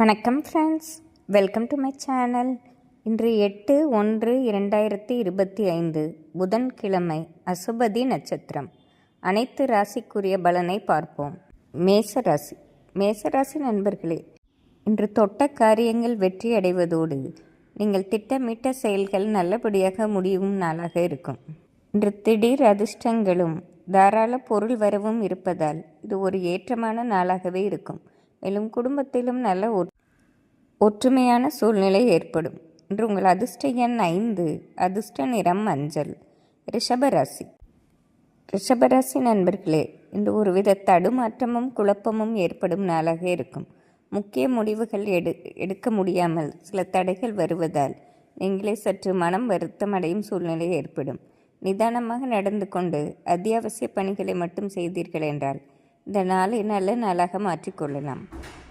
வணக்கம் friends welcome to my channel இன்று எட்டு ஒன்று இரண்டாயிரத்தி இருபத்தி ஐந்து புதன்கிழமை அசுபதி நட்சத்திரம். அனைத்து ராசிக்குரிய பலனை பார்ப்போம். மேசராசி மேசராசி நண்பர்களே இன்று தொட்ட காரியங்கள் வெற்றி அடைவதோடு நீங்கள் திட்டமிட்ட செயல்கள் நல்லபடியாக முடியும் நாளாக இருக்கும். இன்று திடீர் அதிர்ஷ்டங்களும் தாராள பொருள் வரவும் இருப்பதால் இது ஒரு ஏற்றமான நாளாகவே இருக்கும். மேலும் குடும்பத்திலும் நல்ல ஒற்றுமையான சூழ்நிலை ஏற்படும். இன்று உங்கள் அதிர்ஷ்ட எண் ஐந்து அதிர்ஷ்ட நிறம் மஞ்சள் ரிஷபராசி. ரிஷபராசி நண்பர்களே இன்று ஒருவித தடுமாற்றமும் குழப்பமும் ஏற்படும் நாளாக இருக்கும். முக்கிய முடிவுகள் எடு எடுக்க முடியாமல் சில தடைகள் வருவதால் நீங்களே சற்று மனம் வருத்தம் அடையும் சூழ்நிலை ஏற்படும். நிதானமாக நடந்து கொண்டு அத்தியாவசிய பணிகளை மட்டும் செய்தீர்கள் என்றால் இந்த நாளை நல்ல நாளாக மாற்றிக்கொள்ளலாம்.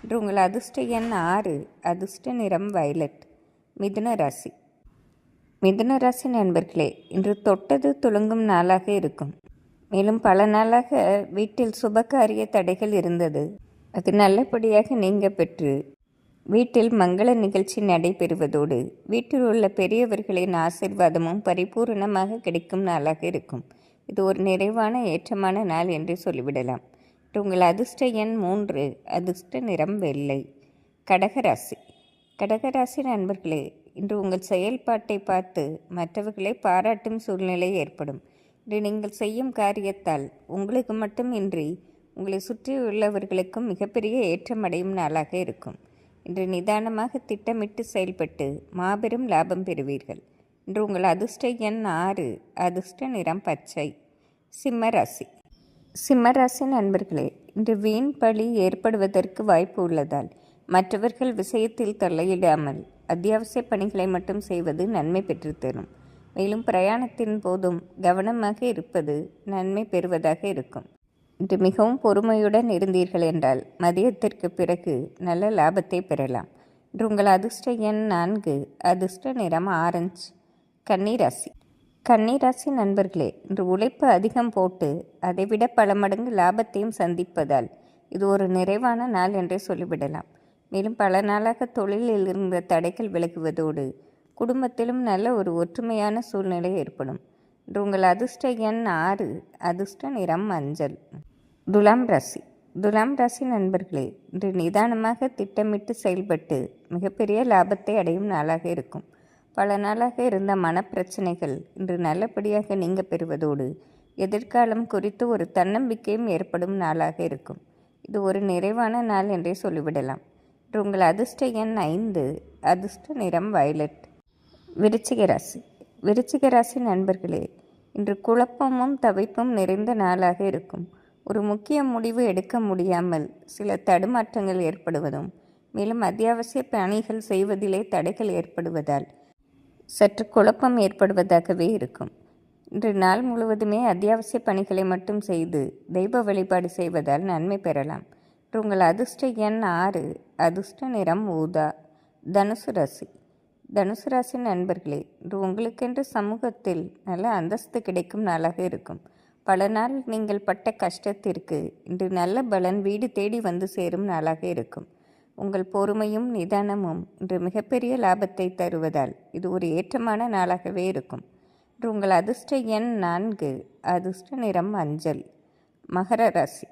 இன்று உங்கள் அதிர்ஷ்ட எண் ஆறு அதிர்ஷ்ட நிறம் வயலட் மிதுன ராசி. மிதுன ராசி நண்பர்களே இன்று தொட்டது துளங்கும் நாளாக இருக்கும். மேலும் பல நாளாக வீட்டில் சுபகாரிய தடைகள் இருந்தது. அது நல்லபடியாக நீங்க பெற்று வீட்டில் மங்கள நிகழ்ச்சி நடைபெறுவதோடு வீட்டில் உள்ள பெரியவர்களின் ஆசிர்வாதமும் பரிபூரணமாக கிடைக்கும் நாளாக இருக்கும். இது ஒரு நிறைவான ஏற்றமான நாள் என்று சொல்லிவிடலாம். உங்கள் அதிர்ஷ்ட எண் மூன்று அதிர்ஷ்ட நிறம் வெள்ளை. கடகராசி கடகராசி நண்பர்களே இன்று உங்கள் செயல்பாட்டை பார்த்து மற்றவர்களை பாராட்டும் சூழ்நிலை ஏற்படும். இன்று நீங்கள் செய்யும் காரியத்தால் உங்களுக்கு மட்டுமின்றி உங்களை சுற்றியுள்ளவர்களுக்கும் மிகப்பெரிய ஏற்றமடையும் நாளாக இருக்கும். இன்று நிதானமாக திட்டமிட்டு செயல்பட்டு மாபெரும் லாபம் பெறுவீர்கள். இன்று உங்கள் அதிர்ஷ்ட எண் ஆறு அதிர்ஷ்ட நிறம் பச்சை. சிம்மராசி சிம்மராசி நண்பர்களே இன்று வீண் பழி ஏற்படுவதற்கு வாய்ப்பு உள்ளதால் மற்றவர்கள் விஷயத்தில் தலையிடாமல் அத்தியாவசிய பணிகளை மட்டும் செய்வது நன்மை பெற்றுத்தரும் மேலும் பிரயாணத்தின் போதும் கவனமாக இருப்பது நன்மை பெறுவதாக இருக்கும். இன்று மிகவும் பொறுமையுடன் இருந்தீர்கள் என்றால் மதியத்திற்கு பிறகு நல்ல லாபத்தை பெறலாம். இன்று உங்கள் அதிர்ஷ்ட எண் நான்கு அதிர்ஷ்ட நிறம் ஆரஞ்சு கன்னிராசி கன்னிராசி நண்பர்களே இன்று உழைப்பு அதிகம் போட்டு அதைவிட பல மடங்கு லாபத்தையும் சந்திப்பதால் இது ஒரு நிறைவான நாள் என்றே சொல்லிவிடலாம். மேலும் பல நாளாக தொழிலில் இருந்த தடைகள் விலகுவதோடு குடும்பத்திலும் நல்ல ஒரு ஒற்றுமையான சூழ்நிலை ஏற்படும். இன்று உங்கள் அதிர்ஷ்ட எண் ஆறு அதிர்ஷ்ட நிறம் மஞ்சள். துலாம் ராசி. துலாம் ராசி நண்பர்களே இன்று நிதானமாக திட்டமிட்டு செயல்பட்டு மிகப்பெரிய லாபத்தை அடையும் நாளாக இருக்கும். பல நாளாக இருந்த மனப்பிரச்சனைகள் இன்று நல்லபடியாக நீங்க பெறுவதோடு எதிர்காலம் குறித்து ஒரு தன்னம்பிக்கையும் ஏற்படும் நாளாக இருக்கும். இது ஒரு நிறைவான நாள் என்றே சொல்லிவிடலாம். இன்று உங்கள் அதிர்ஷ்ட எண் ஐந்து அதிர்ஷ்ட நிறம் வயலட். விருச்சிக ராசி. விருச்சிக ராசி நண்பர்களே இன்று குழப்பமும் தவிப்பும் நிறைந்த நாளாக இருக்கும். ஒரு முக்கிய முடிவு எடுக்க முடியாமல் சில தடுமாற்றங்கள் ஏற்படுவதும் மேலும் அத்தியாவசிய பணிகள் செய்வதிலே தடைகள் ஏற்படுவதால் சற்று குழப்பம் ஏற்படுவதாகவே இருக்கும். இன்று நாள் முழுவதுமே அத்தியாவசிய பணிகளை மட்டும் செய்து தெய்வ வழிபாடு செய்வதால் நன்மை பெறலாம். உங்கள் அதிர்ஷ்ட எண் ஆறு அதிர்ஷ்ட நிறம் ஊதா தனுசு ராசி. தனுசு ராசி நண்பர்களே இன்று உங்களுக்கென்று சமூகத்தில் நல்ல அந்தஸ்து கிடைக்கும் நாளாக இருக்கும். பல நாள் நீங்கள் பட்ட கஷ்டத்திற்கு இன்று நல்ல பலன் வீடு தேடி வந்து சேரும் நாளாக இருக்கும். உங்கள் பொறுமையும் நிதானமும் இன்று மிகப்பெரிய லாபத்தை தருவதால் இது ஒரு ஏற்றமான நாளாகவே இருக்கும். இன்று உங்கள் அதிர்ஷ்ட எண் நான்கு அதிர்ஷ்ட நிறம் அஞ்சல். மகர ராசி.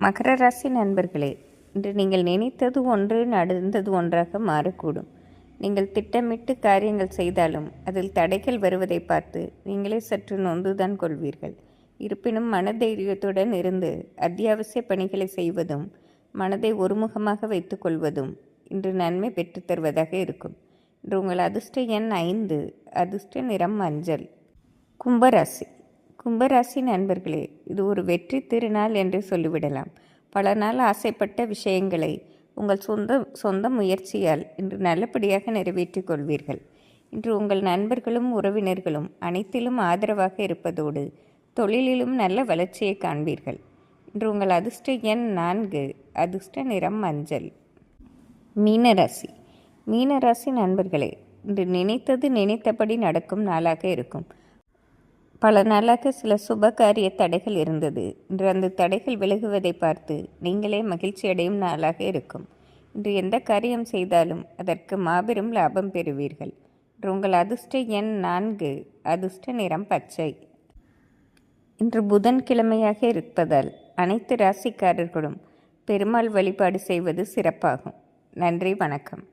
மகர ராசி நண்பர்களே இன்று நீங்கள் நினைத்தது ஒன்று நடந்தது ஒன்றாக மாறக்கூடும். நீங்கள் திட்டமிட்டு காரியங்கள் செய்தாலும் அதில் தடைகள் வருவதை பார்த்து நீங்களே சற்று நொந்துதான் கொள்வீர்கள். இருப்பினும் மனதைரியத்துடன் இருந்து அத்தியாவசிய பணிகளை செய்வதும் மனதை ஒருமுகமாக வைத்துக்கொள்வதும் இன்று நன்மை பெற்றுத் தருவதாக இருக்கும். இன்று உங்கள் அதிர்ஷ்ட எண் ஐந்து அதிர்ஷ்ட நிறம் மஞ்சள். கும்பராசி. கும்பராசி நண்பர்களே இது ஒரு வெற்றி திருநாள் என்று சொல்லிவிடலாம். பல நாள் ஆசைப்பட்ட விஷயங்களை உங்கள் சொந்த சொந்த முயற்சியால் இன்று நல்லபடியாக நிறைவேற்றிக் கொள்வீர்கள். இன்று உங்கள் நண்பர்களும் உறவினர்களும் அனைத்திலும் ஆதரவாக இருப்பதோடு தொழிலிலும் நல்ல வளர்ச்சியை காண்பீர்கள். இன்று உங்கள் அதிர்ஷ்ட எண் நான்கு. அதிர்ஷ்ட நிறம் மஞ்சள். மீனராசி. மீனராசி நண்பர்களே இன்று நினைத்தது நினைத்தபடி நடக்கும் நாளாக இருக்கும். பல நாளாக சில சுப காரிய தடைகள் இருந்தது. இன்று அந்த தடைகள் விலகுவதை பார்த்து நீங்களே மகிழ்ச்சி அடையும் நாளாக இருக்கும். இன்று எந்த காரியம் செய்தாலும் அதற்கு மாபெரும் லாபம் பெறுவீர்கள். இன்று உங்கள் அதிர்ஷ்ட எண் நான்கு. அதிர்ஷ்ட நிறம் பச்சை. இன்று புதன்கிழமையாக இருப்பதால் அனைத்து ராசிக்காரர்களும் பெருமாள் வழிபாடு செய்வது சிறப்பாகும். நன்றி வணக்கம்.